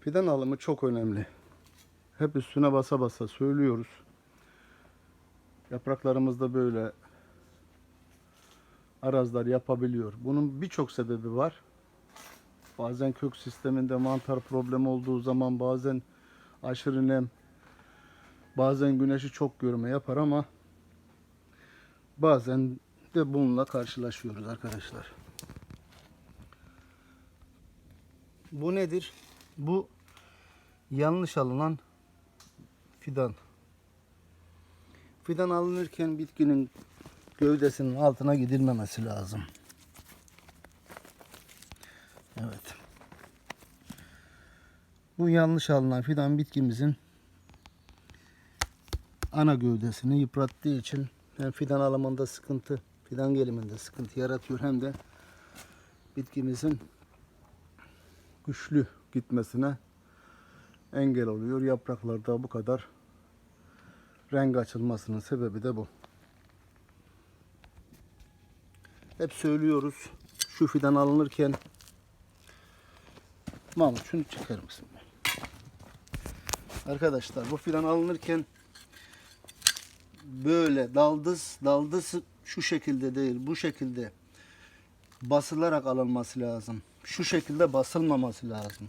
Fidan alımı çok önemli. Hep üstüne basa basa söylüyoruz. Yapraklarımızda böyle arazlar yapabiliyor. Bunun birçok sebebi var. Bazen kök sisteminde mantar problemi olduğu zaman bazen aşırı nem, bazen güneşi çok görme yapar ama bazen de bununla karşılaşıyoruz arkadaşlar. Bu nedir? Bu yanlış alınan fidan. Fidan alınırken bitkinin gövdesinin altına gidilmemesi lazım. Evet. Bu yanlış alınan fidan bitkimizin ana gövdesini yıprattığı için hem fidan alımında sıkıntı, fidan geliminde sıkıntı yaratıyor hem de bitkimizin güçlü gitmesine engel oluyor. Yapraklarda bu kadar renk açılmasının sebebi de bu. Hep söylüyoruz şu fidan alınırken Mahmut şunu çıkar mısın? Arkadaşlar bu fidan alınırken böyle daldız daldız şu şekilde değil bu şekilde basılarak alınması lazım. Şu şekilde basılmaması lazım.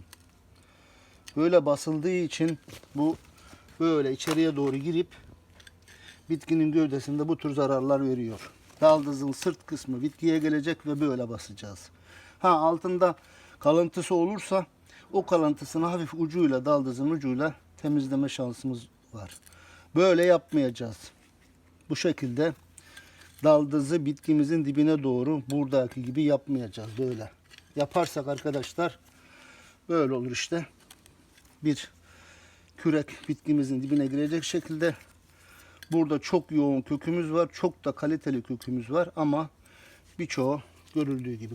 Böyle basıldığı için bu böyle içeriye doğru girip bitkinin gövdesinde bu tür zararlar veriyor. Daldızın sırt kısmı bitkiye gelecek ve böyle basacağız. Ha altında kalıntısı olursa o kalıntısını hafif ucuyla daldızın ucuyla temizleme şansımız var. Böyle yapmayacağız. Bu şekilde daldızı bitkimizin dibine doğru buradaki gibi yapmayacağız böyle. Yaparsak arkadaşlar böyle olur işte. Bir kürek bitkimizin dibine girecek şekilde burada çok yoğun kökümüz var. Çok da kaliteli kökümüz var ama birçoğu görüldüğü gibi.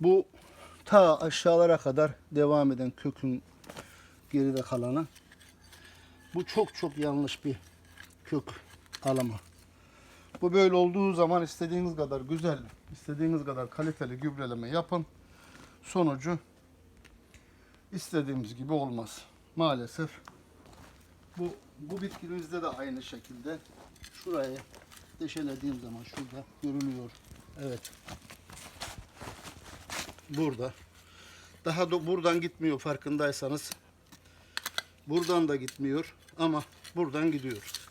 Bu ta aşağılara kadar devam eden kökün geride kalanı. Bu çok çok yanlış bir kök alımı. Bu böyle olduğu zaman istediğiniz kadar güzel, istediğiniz kadar kaliteli gübreleme yapın. Sonucu istediğimiz gibi olmaz. Maalesef bu bu bitkimizde de aynı şekilde şurayı deşelediğim zaman şurada görülüyor. Evet. Burada. Daha da buradan gitmiyor farkındaysanız. Buradan da gitmiyor ama buradan gidiyor.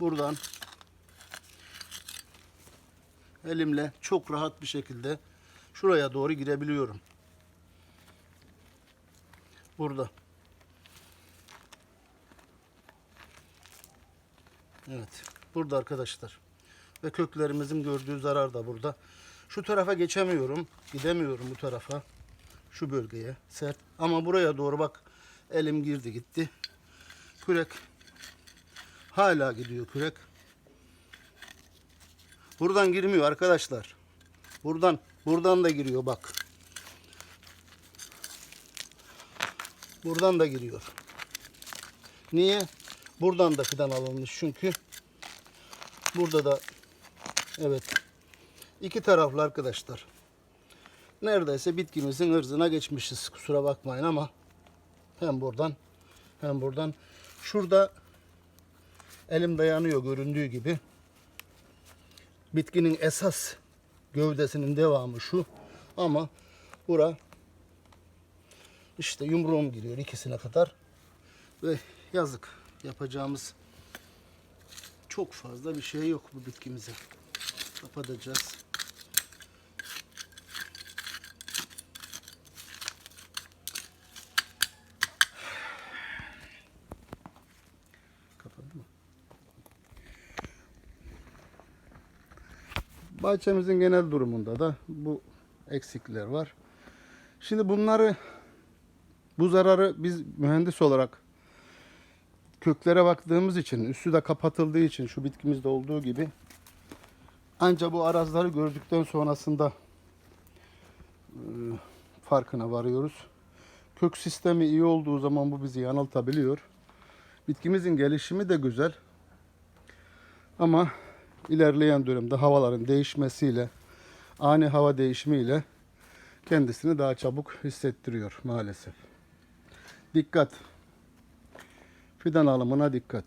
Buradan elimle çok rahat bir şekilde şuraya doğru girebiliyorum. Burada. Evet. Burada arkadaşlar. Ve köklerimizin gördüğü zarar da burada. Şu tarafa geçemiyorum. Gidemiyorum bu tarafa. Şu bölgeye. Sert. Ama buraya doğru bak. Elim girdi gitti. Kürek. Hala gidiyor kürek. Buradan girmiyor arkadaşlar. Buradan buradan da giriyor bak. Buradan da giriyor. Niye? Buradan da fidan alınmış çünkü. Burada da evet. iki taraflı arkadaşlar. Neredeyse bitkimizin ırzına geçmişiz. Kusura bakmayın ama hem buradan hem buradan. Şurada elim dayanıyor göründüğü gibi. Bitkinin esas gövdesinin devamı şu. Ama bura işte yumruğum giriyor ikisine kadar. Ve yazık yapacağımız çok fazla bir şey yok bu bitkimize. Kapatacağız. Bahçemizin genel durumunda da bu eksikler var. Şimdi bunları bu zararı biz mühendis olarak köklere baktığımız için, üstü de kapatıldığı için şu bitkimizde olduğu gibi ancak bu arazları gördükten sonrasında e, farkına varıyoruz. Kök sistemi iyi olduğu zaman bu bizi yanıltabiliyor. Bitkimizin gelişimi de güzel. Ama ilerleyen dönemde havaların değişmesiyle ani hava değişimiyle kendisini daha çabuk hissettiriyor maalesef. Dikkat. Fidan alımına dikkat.